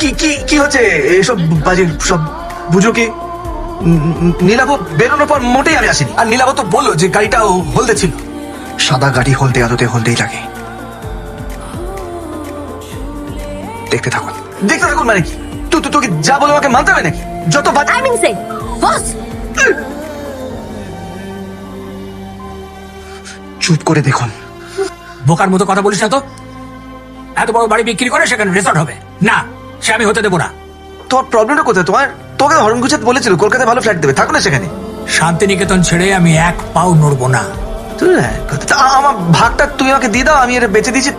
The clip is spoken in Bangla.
কি কি কি হচ্ছে? এসব বাজে সব বুঝো কি? নীলাভ বেরোনোর পর মোটেই আমি আসিনি। আর নীলাভ তো বলল যে গাড়িটা হলদে ছিল। সাদা গাড়ি হলদে আলোতে হলদেই লাগে। দেখতে থাকুন। দেখতে থাকুন মানে কি? তুই তোকে যা বলো আমাকে মানতে হবে নাকি? যত বাদ আই মিন সে বস চুপ করে দেখুন। বোকার মতো কথা বলিস না তো? এত বড় বাড়ি বিক্রি করে সেখানে রেসর্ট হবে। না সে আমি হতে দেবো না। তোর প্রবলেমটা কোথায়? তোমার তোকে হরণ গুছাতে বলেছিল কলকাতায় ভালো ফ্ল্যাট দেবে থাকো না সেখানে। শান্তিনিকেতন ছেড়ে আমি এক পাও নড়বো না। তুই আমার ভাগটা তুই আমাকে দিয়ে দাও আমি এটা বেঁচে দিয়েছি